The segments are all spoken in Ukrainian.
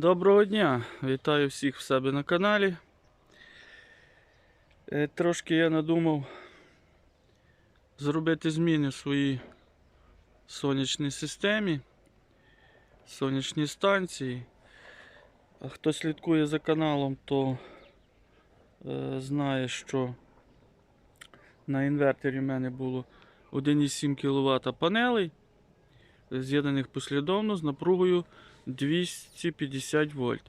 Доброго дня! Вітаю всіх в себе на каналі. Е, Трошки я надумав зробити зміни в своїй сонячній системі, сонячній станції. А хто слідкує за каналом, то е, знає, що на інвертері в мене було 1,7 кВт панелей, з'єднаних послідовно з напругою 250 вольт.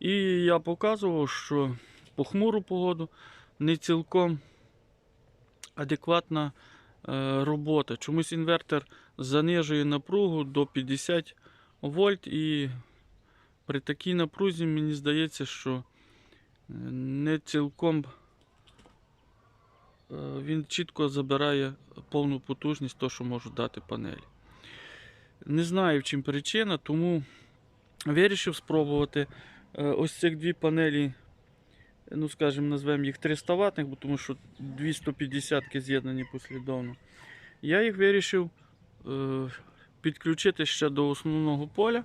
І я показував, що по хмуру погоду не цілком адекватна е, робота. Чомусь інвертор занижує напругу до 50 вольт, і при такій напрузі мені здається, що е, не цілком е, він чітко забирає повну потужність, то, що можуть дати панелі. Не знаю, в чим причина, тому вирішив спробувати е, ось цих дві панелі, ну скажімо, назвемо їх 300 ватних, бо тому що 250 з'єднані послідовно. Я їх вирішив е, підключити ще до основного поля.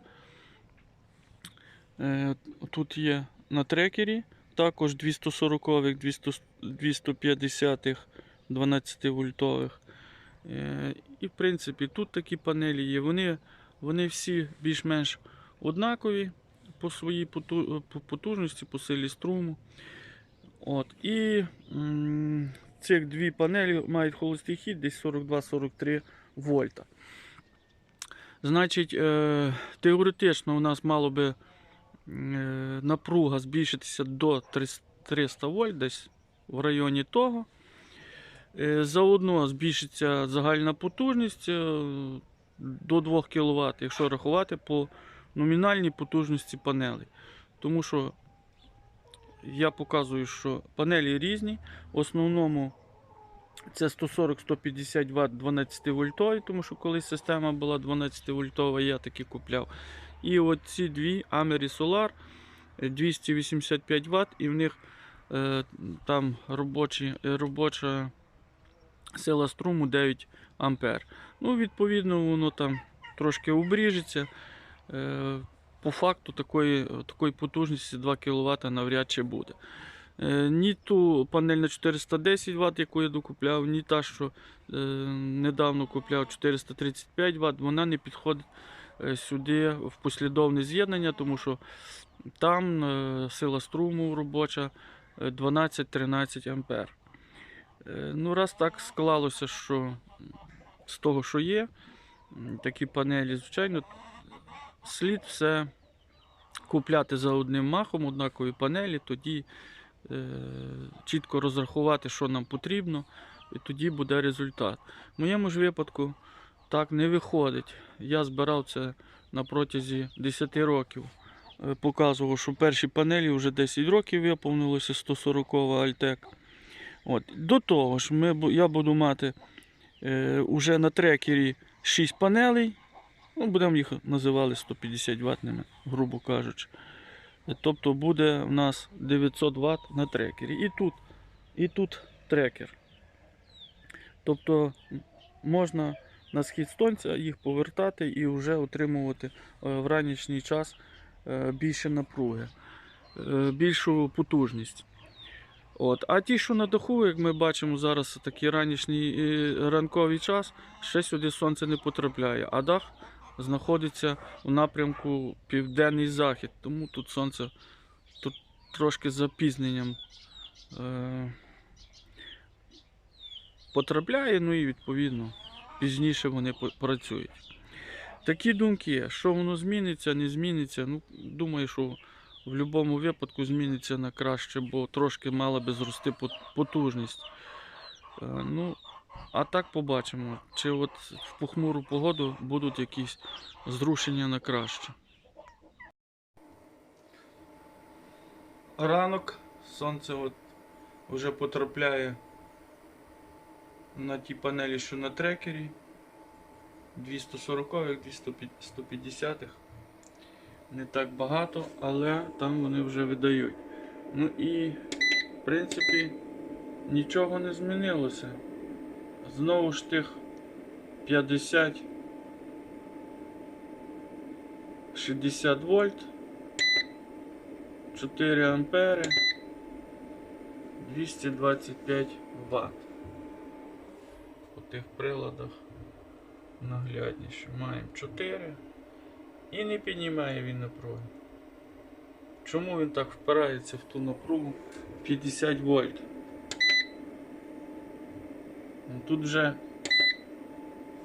Е, Тут є на трекері, також 240 250 12 вольтових. Е, І в принципі тут такі панелі є. Вони, вони всі більш-менш однакові по своїй потужності, по силі струму. От. І цих дві панелі мають холостий хід десь 42-43 вольта. Значить, е, теоретично у нас мало би е, напруга збільшитися до 300 300 вольт, десь в районі того. Е, Заодно збільшиться загальна потужність е, до 2 кВт, якщо рахувати по номінальній потужності панелей. Тому що я показую, що панелі різні. В основному це 140-150 Вт 12 вольтові, тому що колись система була 12 вольтова, я таки купляв. І от ці дві Ameri Solar е, 285 Вт, і в них е, там робочі, е, робоча сила струму 9 ампер. Ну, відповідно, воно там трошки обріжеться. Е, По факту такої, такої потужності 2 кВт навряд чи буде. Е, Ні ту панель на 410 Вт, яку я докупляв, ні та, що е, недавно купляв 435 Вт, вона не підходить сюди в послідовне з'єднання, тому що там сила струму робоча е, 12-13 ампер. Е, Ну, раз так склалося, що з того, що є, такі панелі, звичайно, слід все купляти за одним махом, однакові панелі, тоді е, чітко розрахувати, що нам потрібно, і тоді буде результат. В моєму ж випадку так не виходить. Я збирав це на протязі 10 років. Е, Показував, що перші панелі вже 10 років виповнилося 140 Альтек. От. До того ж, ми, я буду мати е, уже на трекері 6 панелей. Ну, будемо їх називати 150 ватними, грубо кажучи. Тобто буде у нас 900 Вт на трекері. І тут, і тут трекер. Тобто можна на схід сонця їх повертати і вже отримувати е, в ранішній час е, більше напруги, е, більшу потужність. От. А ті, що на даху, як ми бачимо зараз такий ранішній е, ранковий час, ще сюди сонце не потрапляє, а дах знаходиться у напрямку південний захід, тому тут сонце тут трошки запізненням е, потрапляє, ну і відповідно пізніше вони працюють. Такі думки, що воно зміниться, не зміниться. Ну, думаю, що в будь-якому випадку зміниться на краще, бо трошки мала би зрости потужність. Е, Ну, а так побачимо, чи от в похмуру погоду будуть якісь зрушення на краще. Ранок, сонце от вже потрапляє на ті панелі, що на трекері. 240-х, 150-х. Не так багато, але там вони вже видають. Ну і, в принципі, нічого не змінилося. Знову ж тих 50 60 вольт. 4 ампери, 225 Вт. По тих приладах наглядніше. Маємо 4 і не піднімає він напруги. Чому він так впирається в ту напругу 50 вольт? Ну, Тут вже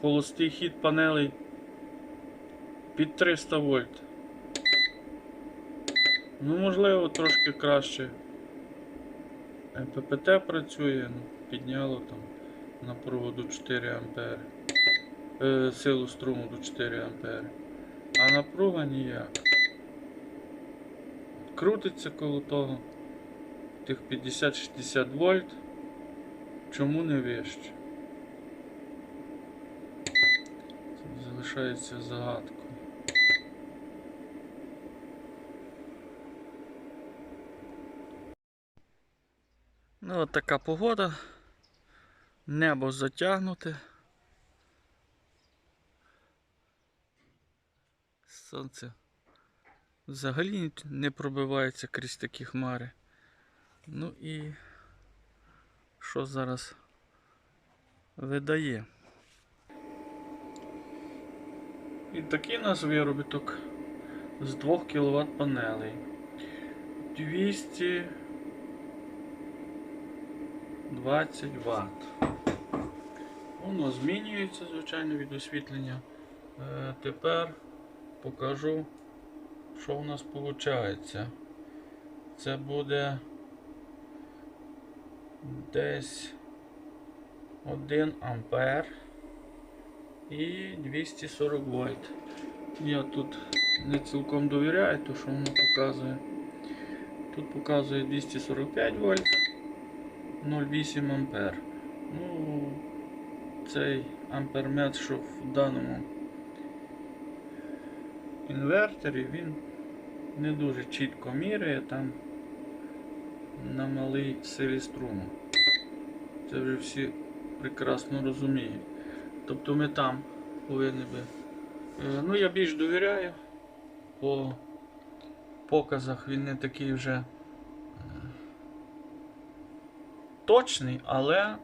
холостий хід панелей під 300 вольт. Ну, можливо, трошки краще МППТ працює, ну, підняло там напругу до 4 ампери. Е, силу струму до 4 ампери. А напруга ніяк. Крутиться коло того. Тих 50-60 вольт. Чому не вище? Це залишається загадкою. Ну, от така погода. Небо затягнуте. Сонце взагалі не пробивається крізь такі хмари. Ну і що зараз видає? І такий у нас виробіток з 2 кВт панелей. 220 Вт. Воно змінюється, звичайно, від освітлення. Е, тепер покажу, що у нас виходить. Це буде десь 1 ампер і 240 вольт. Я тут не цілком довіряю, то що воно показує. Тут показує 245 вольт 0,8 ампер. Ну, цей ампермет, що в даному інвертері, він не дуже чітко міряє там на малій силі струму. Це вже всі прекрасно розуміють. Тобто ми там повинні би. Е, Ну, я більш довіряю. По показах він не такий вже е, точний, але е,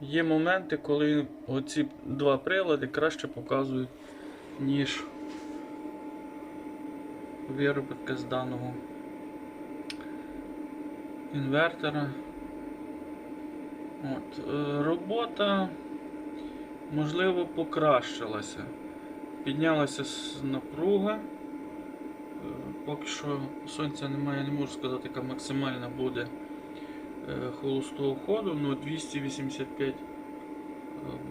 є моменти, коли оці два прилади краще показують, ніж виробітка з даного інвертора. От, е, робота можливо покращилася. Піднялася напруга. Е, Поки що сонця немає, не можу сказати, яка максимальна буде е, холостого ходу, але 285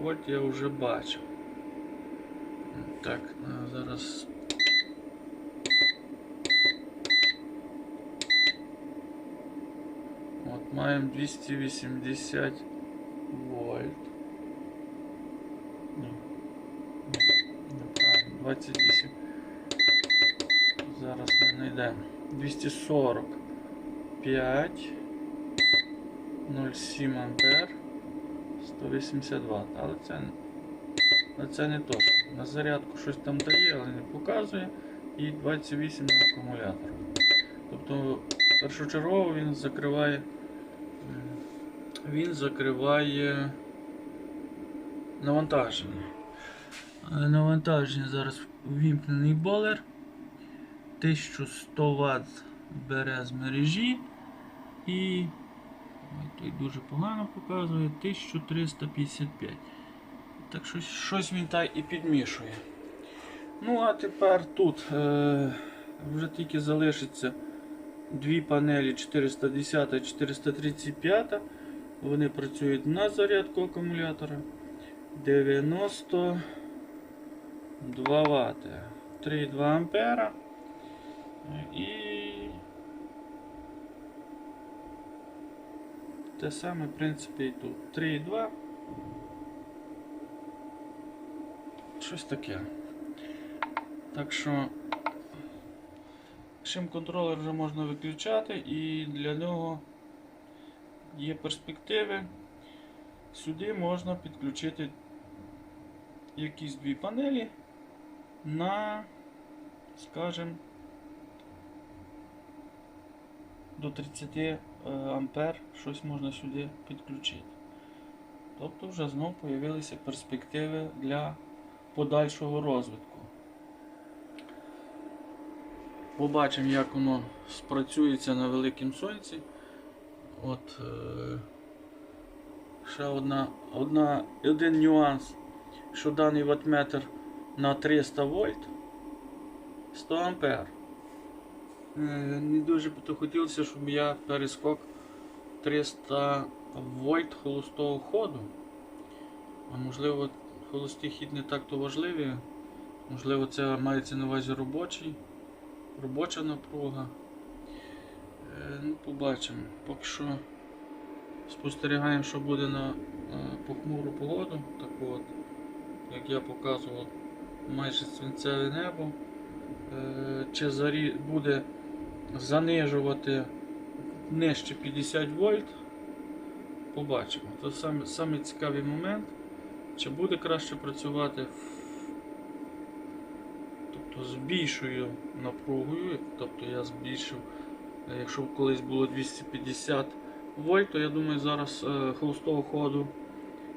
вольт я вже бачив. Так, зараз От маємо 280 вольт. Ні. Неправильно. 28. Зараз ми знайдемо. 245. 0,7 ампер. 180 Вт. Але це, але це не точно. На зарядку щось там дає, але не показує. І 28 на акумулятор. Тобто першочергово він закриває. Він закриває навантаження. Навантаження зараз ввімкнений болер. 1100 Вт бере з мережі і той дуже погано показує 1355. Так що щось він так і підмішує. Ну, а тепер тут е, вже тільки залишиться дві панелі 410 і 435. Вони працюють на зарядку акумулятора 92 Вт. 3,2 ампера. І те саме, в принципі, і тут. 3,2. Щось таке. Так що шим контролер вже можна виключати і для нього є перспективи. Сюди можна підключити якісь дві панелі на, скажімо, до 30 е, ампер щось можна сюди підключити. Тобто вже знов з'явилися перспективи для подальшого розвитку. Побачимо, як воно спрацюється на великім сонці. От е, ще одна, одна, один нюанс, що даний ваттметр на 300 вольт 100 ампер. Е, Не дуже б хотілося, щоб я перескок 300 вольт холостого ходу. А можливо, холостий хід не так то важливий. Можливо, це мається на увазі робочий, робоча напруга. Е, Ну, побачимо. Поки що спостерігаємо, що буде на е, похмуру погоду. Так от, як я показував, майже свинцеве небо. Е, Чи зарі буде занижувати нижче 50 вольт. Побачимо. Це саме, саме цікавий момент. Чи буде краще працювати тобто з більшою напругою, тобто я збільшив, якщо колись було 250 вольт, то я думаю зараз е, холостого ходу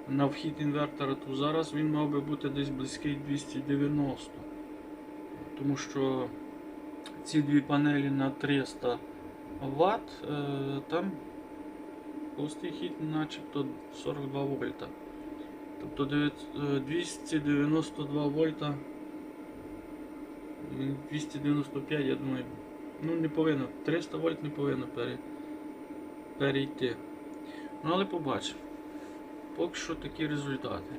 на вхід інвертора, то зараз він мав би бути десь близький 290. Тому що ці дві панелі на 300 Вт, е, там холостий хід начебто 42 вольта. Тобто е, 292 вольта. 295, я думаю. Ну не повинно. 300 вольт не повинно пере, перейти. Ну але побачимо. Поки що такі результати.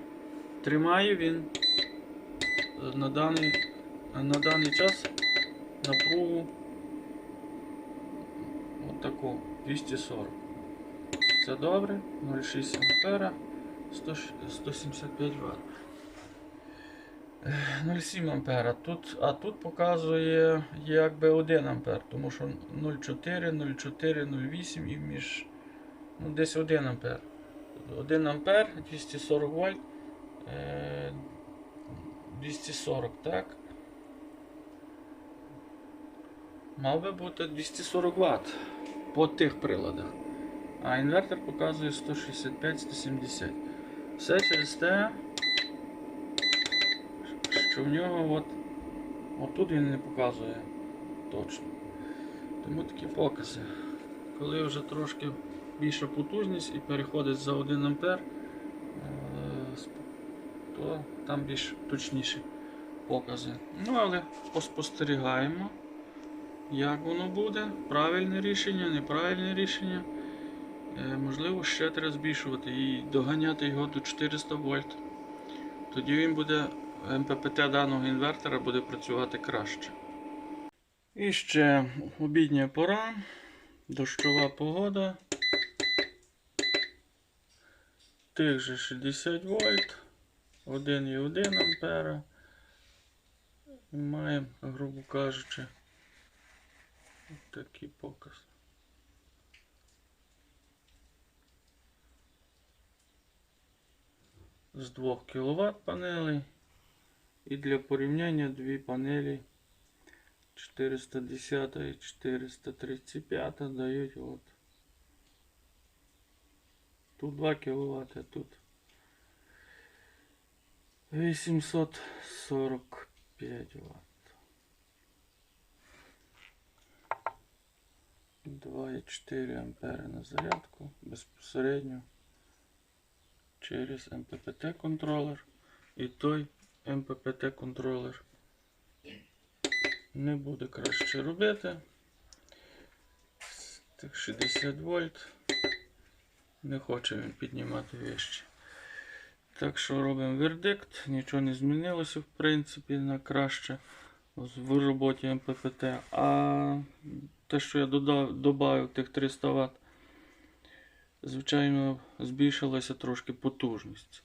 Тримає він е, на даний, на даний час напругу отаку 240. Це добре, 0,6 ампера, 175 Вт. 0,7 ампера. Тут, а тут показує якби 1 ампер, тому що 0,4, 0,4, 0,8 і між ну, десь 1 ампер. 1 ампер, 240 вольт, е, 240, так? Мав би бути 240 Вт по тих приладах. А інвертор показує 165-170. Все через те, що в нього от, отут він не показує точно. Тому такі покази. Коли вже трошки більша потужність і переходить за 1 ампер, е, то там більш точніші покази. Ну, але поспостерігаємо, як воно буде. Правильне рішення, неправильне рішення. Е, Можливо, ще треба збільшувати і доганяти його до 400 вольт. Тоді він буде, МППТ даного інвертора буде працювати краще. І ще обідня пора, дощова погода. Тих же 60 вольт, 1,1 ампера. І маємо, грубо кажучи, такий показ. З 2 кВт панелей. І для порівняння дві панелі 410 і 435 дають от. Тут 2 кВт, а тут 845 Вт. 2,4 ампери на зарядку безпосередньо через МППТ контролер. І той МППТ контролер не буде краще робити. Так 60 вольт. Не хоче він піднімати вище. Так що робимо вердикт, нічого не змінилося в принципі на краще в роботі МППТ. А те, що я додав, додав тих 300 Вт, звичайно, збільшилася трошки потужність.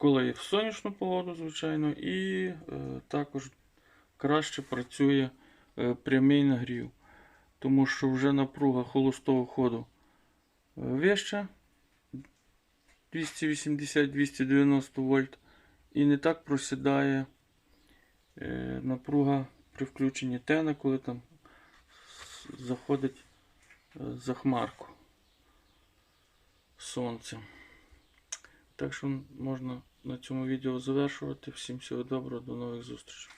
Коли в сонячну погоду, звичайно, і е, також краще працює е, прямий нагрів. Тому що вже напруга холостого ходу е, вища 280-290 вольт. І не так просідає напруга при включенні тена, коли там заходить е, за сонце. Так що можна на цьому відео завершувати. Всім всього доброго, до нових зустрічей.